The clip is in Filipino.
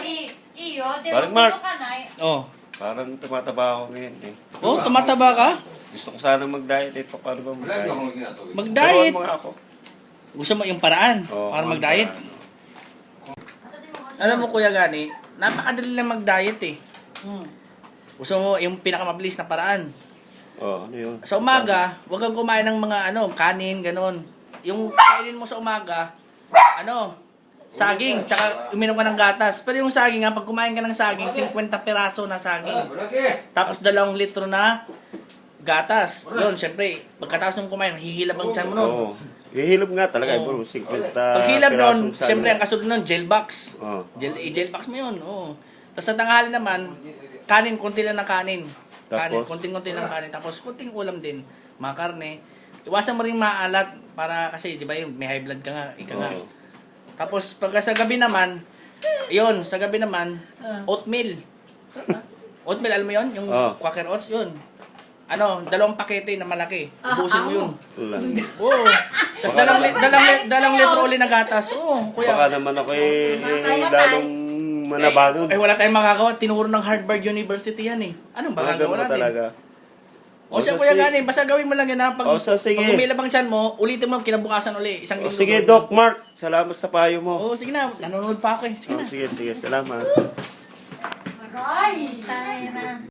i- iyo, di Parang ba Mark. ka na eh. Oh. Parang tumataba ako ngayon eh. Oh, tumataba ka? Gusto ko sana mag-diet eh. Paano ba Wala mag-diet? akong. Mag-diet. Turuan mo nga ako. Gusto mo yung paraan Oo, para mag-diet? Alam mo Kuya Gani, napakadali lang mag-diet eh. Hmm. Gusto mo yung pinakamabilis na paraan. Oo, ano yun? Sa umaga, huwag kang kumain ng mga ano, kanin, ganun. Yung kainin mo sa umaga, ano, saging, tsaka uminom ka ng gatas. Pero yung saging nga, pag kumain ka ng saging, 50 piraso na Ah, saging. Malaki! Tapos dalawang litro na gatas. Yun, syempre, pagkatapos ng kumain, hihilab ang tiyan mo nun. Oo. Ihilog nga talaga, Oo. bro. 50 Pag hilab nun, pirasong syempre ang kasunod nun, gel box. Oo. Gel, i-gel box mo yun, oo. Tapos sa tanghali naman, kanin, konti lang ng kanin. Kanin, Tapos? konting-konti lang kanin. Tapos konting ulam din, mga karne. Iwasan mo rin maalat para kasi, di ba yung may high blood ka nga, ika nga. Oo. Tapos pagka sa gabi naman, yun, sa gabi naman, oatmeal. Oatmeal, alam mo yun? Yung Oo. Quaker Oats, yun. Ano, dalawang pakete na malaki. Ubusin mo yun. Lang. Oo. Tapos dalang, li- dalang, li- dalang litro uli na gatas. Oo, kuya. Baka naman ako eh, eh lalong manabangon. Eh, wala tayong magagawa. Tinuro ng Harvard University yan eh. Anong Mga magagawa ganun ba natin? talaga? O siya O, kuya sige. gani, basta gawin mo lang yan ha. Pag, O, so, sige. pag umilab ang tiyan mo, ulitin mo kinabukasan uli. Isang O, linggo. sige, doon. Doc Mark. Salamat sa payo mo. Oo, sige na. Nanonood pa ako eh. Sige O, na. sige, sige. Salamat. Aray! Tayo na.